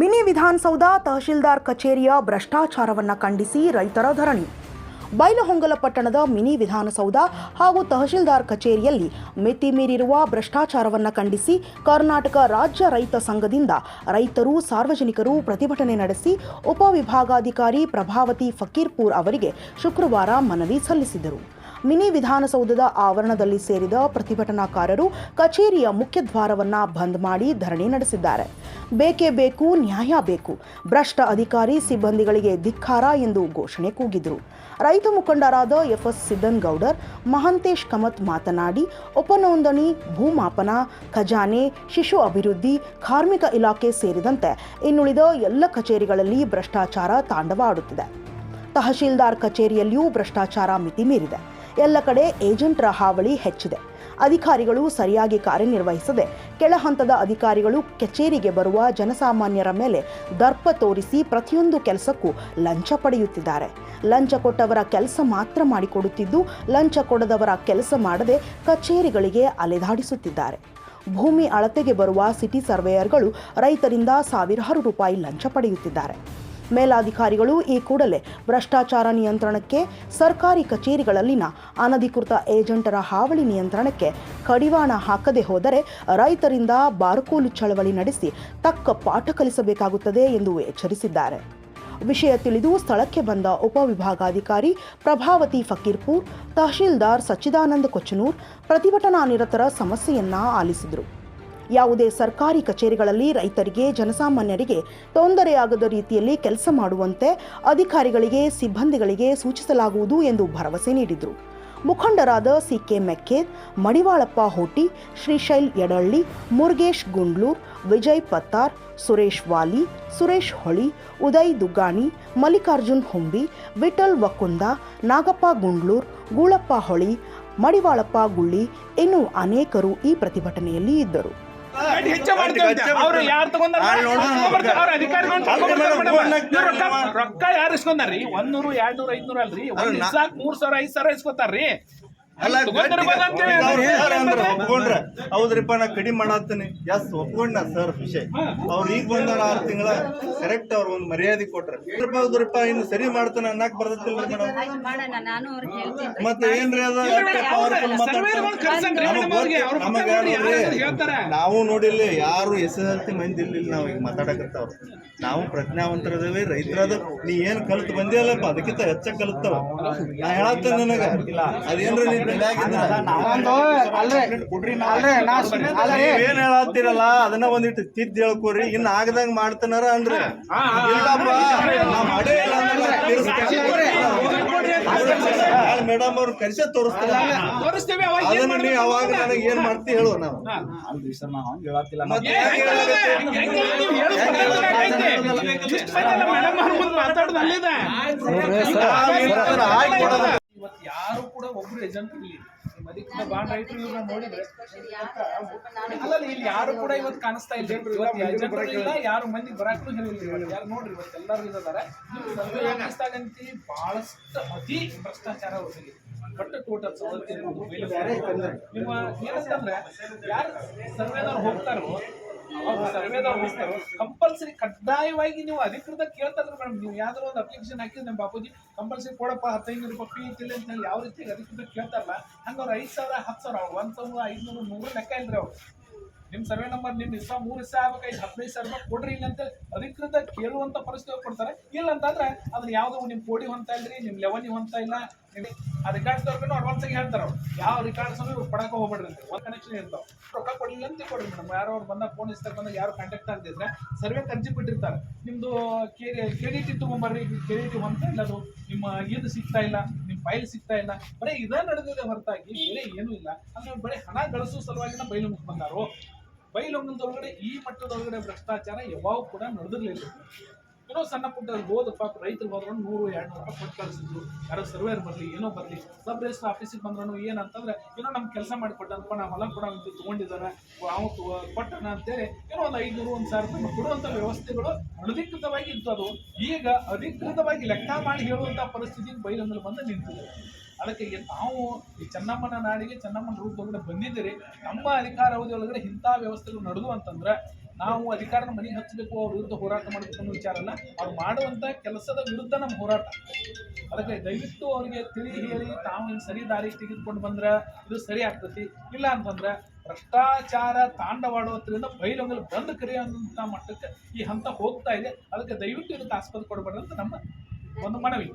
Mini Vidhana Soudha tahsildar ಕಚೇರಿಯ ಭ್ರಷ್ಟಾಚಾರವನ್ನು ಖಂಡಿಸಿ ರೈತರ ಧರಣಿ. ಬೈಲಹೊಂಗಲ ಪಟ್ಟಣದ ಮಿನಿ ವಿಧಾನಸೌಧ ಹಾಗೂ ತಹಶೀಲ್ದಾರ್ ಕಚೇರಿಯಲ್ಲಿ ಮಿತಿ ಮೀರಿರುವ ಭ್ರಷ್ಟಾಚಾರವನ್ನು ಖಂಡಿಸಿ ಕರ್ನಾಟಕ ರಾಜ್ಯ ರೈತ ಸಂಘದಿಂದ ರೈತರು, ಸಾರ್ವಜನಿಕರು ಪ್ರತಿಭಟನೆ ನಡೆಸಿ ಉಪವಿಭಾಗಾಧಿಕಾರಿ ಪ್ರಭಾವತಿ ಫಕೀರ್ಪುರ್ ಅವರಿಗೆ ಶುಕ್ರವಾರ ಮನವಿ ಸಲ್ಲಿಸಿದರು. ಮಿನಿ ವಿಧಾನಸೌಧದ ಆವರಣದಲ್ಲಿ ಸೇರಿದ ಪ್ರತಿಭಟನಾಕಾರರು ಕಚೇರಿಯ ಮುಖ್ಯದ್ವಾರವನ್ನು ಬಂದ್ ಮಾಡಿ ಧರಣಿ ನಡೆಸಿದ್ದಾರೆ. ಬೇಕೇ ಬೇಕು, ನ್ಯಾಯ ಬೇಕು. ಭ್ರಷ್ಟ ಅಧಿಕಾರಿ ಸಿಬ್ಬಂದಿಗಳಿಗೆ ಧಿಕ್ಕಾರ ಎಂದು ಘೋಷಣೆ ಕೂಗಿದರು. ರೈತ ಮುಖಂಡರಾದ ಎಫ್ಎಸ್ ಸಿದ್ದನ್ಗೌಡರ್, ಮಹಂತೇಶ್ ಕಮತ್ ಮಾತನಾಡಿ, ಉಪನೋಂದಣಿ, ಭೂಮಾಪನ, ಖಜಾನೆ, ಶಿಶು ಅಭಿವೃದ್ಧಿ, ಕಾರ್ಮಿಕ ಇಲಾಖೆ ಸೇರಿದಂತೆ ಇನ್ನುಳಿದ ಎಲ್ಲ ಕಚೇರಿಗಳಲ್ಲಿ ಭ್ರಷ್ಟಾಚಾರ ತಾಂಡವಾಡುತ್ತಿದೆ. ತಹಶೀಲ್ದಾರ್ ಕಚೇರಿಯಲ್ಲಿಯೂ ಭ್ರಷ್ಟಾಚಾರ ಮಿತಿ ಮೀರಿದೆ ಎಲ್ಲ ಕಡೆ ಏಜೆಂಟರ ಹಾವಳಿ ಹೆಚ್ಚಿದೆ. ಅಧಿಕಾರಿಗಳು ಸರಿಯಾಗಿ ಕಾರ್ಯನಿರ್ವಹಿಸದೆ ಕೆಳ ಹಂತದ ಅಧಿಕಾರಿಗಳು ಕಚೇರಿಗೆ ಬರುವ ಜನಸಾಮಾನ್ಯರ ಮೇಲೆ ದರ್ಪ ತೋರಿಸಿ ಪ್ರತಿಯೊಂದು ಕೆಲಸಕ್ಕೂ ಲಂಚ ಪಡೆಯುತ್ತಿದ್ದಾರೆ. ಲಂಚ ಕೊಟ್ಟವರ ಕೆಲಸ ಮಾತ್ರ ಮಾಡಿಕೊಡುತ್ತಿದ್ದು, ಲಂಚ ಕೊಡದವರ ಕೆಲಸ ಮಾಡದೆ ಕಚೇರಿಗಳಿಗೆ ಅಲೆದಾಡಿಸುತ್ತಿದ್ದಾರೆ. ಭೂಮಿ ಅಳತೆಗೆ ಬರುವ ಸಿಟಿ ಸರ್ವೇಯರ್ಗಳು ರೈತರಿಂದ ಸಾವಿರಾರು ರೂಪಾಯಿ ಲಂಚ ಪಡೆಯುತ್ತಿದ್ದಾರೆ. ಮೇಲಾಧಿಕಾರಿಗಳು ಈ ಕೂಡಲೇ ಭ್ರಷ್ಟಾಚಾರ ನಿಯಂತ್ರಣಕ್ಕೆ ಸರ್ಕಾರಿ ಕಚೇರಿಗಳಲ್ಲಿನ ಅನಧಿಕೃತ ಏಜೆಂಟರ ಹಾವಳಿ ನಿಯಂತ್ರಣಕ್ಕೆ ಕಡಿವಾಣ ಹಾಕದೆ ಹೋದರೆ ರೈತರಿಂದ ಬಾರ್ಕೋಲು ಚಳವಳಿ ನಡೆಸಿ ತಕ್ಕ ಪಾಠ ಕಲಿಸಬೇಕಾಗುತ್ತದೆ ಎಂದು ಎಚ್ಚರಿಸಿದ್ದಾರೆ. ವಿಷಯ ತಿಳಿದು ಸ್ಥಳಕ್ಕೆ ಬಂದ ಉಪವಿಭಾಗಾಧಿಕಾರಿ ಪ್ರಭಾವತಿ ಫಕೀರ್ಪುರ್, ತಹಶೀಲ್ದಾರ್ ಸಚ್ಚಿದಾನಂದ ಕೊಚನೂರ್ ಪ್ರತಿಭಟನಾ ನಿರತರ ಸಮಸ್ಯೆಯನ್ನ ಆಲಿಸಿದರು. ಯಾವುದೇ ಸರ್ಕಾರಿ ಕಚೇರಿಗಳಲ್ಲಿ ರೈತರಿಗೆ, ಜನಸಾಮಾನ್ಯರಿಗೆ ತೊಂದರೆಯಾಗದ ರೀತಿಯಲ್ಲಿ ಕೆಲಸ ಮಾಡುವಂತೆ ಅಧಿಕಾರಿಗಳಿಗೆ, ಸಿಬ್ಬಂದಿಗಳಿಗೆ ಸೂಚಿಸಲಾಗುವುದು ಎಂದು ಭರವಸೆ ನೀಡಿದರು. ಮುಖಂಡರಾದ ಸಿಕೆ ಮೆಕ್ಕೇರ್ ಮಡಿವಾಳಪ್ಪ ಹೋಟಿ, ಶ್ರೀಶೈಲ್ ಯಡಳ್ಳಿ ಮುರುಗೇಶ್ ಗುಂಡ್ಲೂರ್, ವಿಜಯ್ ಪತ್ತಾರ್, ಸುರೇಶ್ ವಾಲಿ, ಸುರೇಶ್ ಹೊಳಿ, ಉದಯ್ ದುಗ್ಗಾಣಿ, ಮಲ್ಲಿಕಾರ್ಜುನ್ ಹುಂಬಿ, ವಿಠಲ್ ವಕುಂದ, ನಾಗಪ್ಪ ಗುಂಡ್ಲೂರ್, ಗೂಳಪ್ಪ ಹೊಳಿ ಮಡಿವಾಳಪ್ಪ ಗುಳ್ಳಿ ಇನ್ನೂ ಅನೇಕರು ಈ ಪ್ರತಿಭಟನೆಯಲ್ಲಿ ಇದ್ದರು. ಹೆಚ್ಚು ಮಾಡ್ತೀವಿ ಅವ್ರು ಯಾರು ತಗೊಂಡಾರ? ಅವ್ರ ಅಧಿಕಾರಿಗಳು ರೊಕ್ಕ ಯಾರು ಇಸ್ಕೊಂಡಾರ್ರಿ? ಎರಡ್ ನೂರ ಐದ್ನೂರ ಅಲ್ರಿ? ಒಂದ್ ಸಾಕ್ ಮೂರ್ ಸಾವಿರ ಐದ್ ಸಾವಿರ ಇಸ್ಕೊತಾರ್ರಿ? ಒಪ್ಕೊಂಡ್ರ. ಹೌದ್ರಿಪ್ಪ ನಾ ಕಡಿಮೆ ಮಾಡತ್ತೀನಿ. ಎಸ್ ಒಪ್ಕೊಂಡ ಸರ್ ವಿಷಯ. ಅವ್ರು ಈಗ ಬಂದಾರ ಆರು ತಿಂಗಳ. ಕರೆಕ್ಟ್ ಅವ್ರ ಒಂದ್ ಮರ್ಯಾದೆ ಕೊಟ್ರ. ಹೌದ್ರಿಪ್ಪ ಇನ್ನು ಸರಿ ಮಾಡ್ತಾನೆ ಅನ್ನಕ್ ಬರ್ತೈತಿಲ್ಲ ಮೇಡಮ್. ಆಯ್ತು ಮಾಡೋಣ. ನಾನು ಅವ್ರಿಗೆ ಹೇಳ್ತೀನಿ. ಮತ್ತೆ ಏನ್ರಿ ಅದ? ಪವರ್ಫುಲ್ ಸರ್ವೇರ್ಗಳು ನಾವು ನೋಡಿಲ್ಲ ಯಾರು ಎಸ್ ಎಸ್ ಎಲ್ ಸಿ ಮಂದಿ ಇಲ್ಲ ನಾವು ಈಗ ಮಾತಾಡಕತ್ತಾವ ನಾವು ಪ್ರಜ್ಞಾವಂತರದೇವಿ ರೈತರದ ನೀ ಏನ್ ಕಲ್ತ್ ಬಂದಿಯಲ್ಲಪ್ಪ ಅದಕ್ಕಿಂತ ಹೆಚ್ಚ ಕಲ್ತಾವ ನಾ ಹೇಳತ್ತ ನನಗ ಅದೇನ್ರ ಏನ್ ಹೇಳತ್ತೀರಲ್ಲ ಅದನ್ನ ಒಂದಿಟ್ಟು ತಿದ್ದ ಹೇಳ್ಕೊರಿ ಇನ್ನ ಆಗದಂಗ ಮಾಡ್ತಾನಾರ ಅಂದ್ರೆ ಇಲ್ಲಪ್ಪ ನಾ ಮಾಡೇ ಇಲ್ಲ ಮೇಡಮ್ ಅವ್ರು ಕರಿಸ ತೋರಿಸ್ತಾರೆ? ತೋರಿಸ್ತೀವಿ ಅವಾಗ ಏನ್ ಅದನ್ನ ನೀ ಮಾಡ್ಬೇಕು ಅವಾಗ ನನಗೆ ಏನ್ ಮಾಡ್ತಿ ಹೇಳು ನಾವು. ಮತ್ತೆ ಯಾಕೆ ಹೇಳಕತ್ತಿ? ಮೇಡಮ್ ಅವ್ರ ಮುಂದೆ ಮಾತಾಡೋದು ಅಲ್ಲಿದೆ ಇವತ್ತು ಯಾರು ಕೂಡ ಒಬ್ರು ಏಜೆಂಟ್ ಇಲ್ಲಿ. ಅದಕ್ಕಿಂತ ಬಾಂಡ್ ರೈತರು ಇವ್ರನ್ನ ನೋಡಿದ್ರೆ ಅಲ್ಲ ಇಲ್ಲಿ ಯಾರು ಕೂಡ ಇವತ್ತು ಕಾಣಿಸ್ತಾ ಇಲ್ಲ. ಇಲ್ಲ ಯಾರು ಮಂದಿ ಬರಾಕೂ ಹೇಳಿಲ್ಲ ಯಾರು ನೋಡ್ರಿ ಇವತ್ತು ಎಲ್ಲರೂ ಇದಾರೆ. ಕಾಣಿಸ್ತಾಗಂತಿ ಬಹಳಷ್ಟು ಅತಿ ಭ್ರಷ್ಟಾಚಾರ ಅವ್ರಿಗೆ ಬಟ್ ಟೋಟಲ್ ನಿಮ್ಮ ಏನಂತಂದ್ರೆ ಯಾರು ಸರ್ವೇದವ್ರು ಹೋಗ್ತಾರೋ ಕಂಪಲ್ಸರಿ ಕಡ್ಡಾಯವಾಗಿ ನೀವು ಅಧಿಕೃತ ಕೇಳ್ತಾರೆ ಮೇಡಮ್ ನೀವು ಯಾವ್ದಾರು ಒಂದು ಅಪ್ಲಿಕೇಶನ್ ಹಾಕಿದ್ರೆ ನಮ್ಮ ಬಾಪೂಜಿ ಕಂಪಲ್ಸರಿ ಕೊಡಪ್ಪ ಹತ್ತೈದು ರೂಪಾಯಿ ಫೀ ಇತ್ತಿಲ್ಲ ಅಂತ ಯಾವ ರೀತಿ ಅಧಿಕೃತ ಕೇಳ್ತಾರಲ್ಲ ಹಂಗೆ ಅವ್ರು ಐದು ಸಾವಿರ, ಹತ್ತು ಸಾವಿರ, ಅವ್ರು ಒಂದು ಸಾವಿರ ಐದುನೂರು, ನೂರು ಲೆಕ್ಕ ಇಲ್ರಿ ಅವ್ರು. ನಿಮ್ಮ ಸರ್ವೆ ನಂಬರ್ ನಿಮ್ಮ ಇಷ್ಟ ಮೂರು ಇಷ್ಟ ಆಗ್ಬೇಕಾಯ್ತು ಹದಿನೈದು ಸಾವಿರ ರೂಪಾಯಿ ಕೊಡ್ರಿ ಇಲ್ಲ ಅಂತ ಅಧಿಕೃತ ಕೇಳುವಂತ ಪರಿಸ್ಥಿತಿ ಕೊಡ್ತಾರೆ ಇಲ್ಲ ಅಂತಂದ್ರೆ ಅದನ್ನ ಯಾವ್ದು ನಿಮ್ಮ ಕೋಡಿ ಹೊಂತ ಇಲ್ರಿ ನಿಮ್ಮ ಲೆವನಿ ಹೊಂತ ಇಲ್ಲ. ನಿಮ್- ಆ ರಿಕಾರ್ಡ್ಸ್ ಅವ್ರಿಗೆ ಅಡ್ವಾನ್ಸ್ ಆಗಿ ಹೇಳ್ತಾರೆ ಅವ್ರು. ಯಾವ ರೆಕಾರ್ಡ್ಸ್ ಇವ್ರು ಪಡಕ ಹೋಗ್ಬೇಡ್ರಿ ಒಂದು ಕನೆಕ್ಷನ್ ಇರ್ತಾವ. ರೊಕ್ಕ ಕೊಡ್ಲಿಲ್ಲ ಅಂತ ಕೊಡ್ರಿ ಮೇಡಮ್. ಯಾರೋ ಅವ್ರು ಬಂದ ಫೋನ್ ಇಸ್ತಾರೆ, ಬಂದಾಗ ಯಾರು ಕಾಂಟ್ಯಾಕ್ಟ್ ಆಗ್ತಿದ್ರೆ ಸರ್ವೆ ಕರ್ಜಿ ಬಿಟ್ಟಿರ್ತಾರೆ. ನಿಮ್ದು ಕೆ ಕೆ ಡಿ ಟಿ ಹೊಂತ ಇಲ್ಲ ಅದು. ನಿಮ್ಮ ಇದು ಸಿಗ್ತಾ ಇಲ್ಲ ನಿಮ್ಮ ಫೈಲ್ ಸಿಗ್ತಾ ಇಲ್ಲ. ಬರೀ ಇದ ನಡೆದಿದೆ ಹೊರತಾಗಿ, ಬೇರೆ ಏನೂ ಇಲ್ಲ. ಅಂದ್ರೆ ಬರೀ ಹಣ ಗಳಿಸೋ ಸಲುವಾಗಿ ಬೈಲು ಮುಖ ಬಂದಾರು ಬೈಲೊಂಗಲದೊಳಗಡೆ ಈ ಮಟ್ಟದೊಳಗಡೆ ಭ್ರಷ್ಟಾಚಾರ ಯಾವಾಗ ಕೂಡ ನಡೆದಿರಲಿಲ್ಲ. ಏನೋ ಸಣ್ಣ ಪುಟ್ಟ ಹೋದ ಪಾಪ ರೈತರು ಹೋದ್ರು ನೂರು ಎರಡು ರೂಪಾಯಿ ಕೊಟ್ಟು ಕಳಿಸಿದ್ರು. ಯಾರೋ ಸರ್ವೇರ್ ಬರಲಿ, ಏನೋ ಬರಲಿ ಸಬ್ ರಿಜಿಸ್ಟರ್ ಆಫೀಸಿಗೆ ಬಂದ್ರು ಏನಂತಂದ್ರೆ ಏನೋ ನಮ್ಗೆ ಕೆಲಸ ಮಾಡಿಕೊಟ್ಟನಪ್ಪ, ನಾವು ಹೊಲ ಕೂಡ ಅಂತ ತೊಗೊಂಡಿದ್ದಾರೆ ಅವ ಕೊಟ್ಟಣ ಅಂತೇಳಿ, ಏನೋ ಒಂದು ಐದುನೂರು, ಒಂದು ಸಾವಿರ ರೂಪಾಯಿ ಕೊಡುವಂಥ ವ್ಯವಸ್ಥೆಗಳು ಅನಧಿಕೃತವಾಗಿ ಇತ್ತು ಅದು ಈಗ ಅಧಿಕೃತವಾಗಿ ಲೆಕ್ಕ ಮಾಡಿ ಹೇಳುವಂಥ ಪರಿಸ್ಥಿತಿ ಬೈಲಂದ್ರೆ ಬಂದು ನಿಂತಿದೆ. ಅದಕ್ಕೆ ತಾವು ಈ ಚೆನ್ನಮ್ಮನ ನಾಡಿಗೆ ಚೆನ್ನಮ್ಮನ ರೂಪದೊಳಗಡೆ ಬಂದಿದ್ದೀರಿ, ನಮ್ಮ ಅಧಿಕಾರ ಅವಧಿ ಒಳಗಡೆ ಇಂಥ ವ್ಯವಸ್ಥೆಗಳು ನಡೆದು ಅಂತಂದ್ರೆ ನಾವು ಅಧಿಕಾರನ ಮನೆಗೆ ಹಚ್ಚಬೇಕು, ಅವ್ರ ವಿರುದ್ಧ ಹೋರಾಟ ಮಾಡಬೇಕು ಅನ್ನೋ ವಿಚಾರ ಅಲ್ಲ, ಅವ್ರು ಮಾಡುವಂಥ ಕೆಲಸದ ವಿರುದ್ಧ ನಮ್ಮ ಹೋರಾಟ. ಅದಕ್ಕೆ ದಯವಿಟ್ಟು ಅವರಿಗೆ ತಿಳಿ ಹೇಳಿ, ತಾವು ಹಿಂಗೆ ಸರಿ ದಾರಿ ತೆಗೆದುಕೊಂಡು ಬಂದ್ರೆ ಇದು ಸರಿ ಆಗ್ತೈತಿ. ಇಲ್ಲ ಅಂತಂದ್ರೆ ಭ್ರಷ್ಟಾಚಾರ ತಾಂಡವಾಡೋದ್ರಿಂದ ಬೈಲೊಂಗಲ್ ಬಂದ್ ಕರೆಯುವಂಥ ಮಟ್ಟಕ್ಕೆ ಈ ಹಂತ ಹೋಗ್ತಾ ಇದೆ. ಅದಕ್ಕೆ ದಯವಿಟ್ಟು ಇದಕ್ಕೆ ಆಸ್ಪದ ಕೊಡಬಾರ್ದು ಅಂತ ನಮ್ಮ ಒಂದು ಮನವಿ.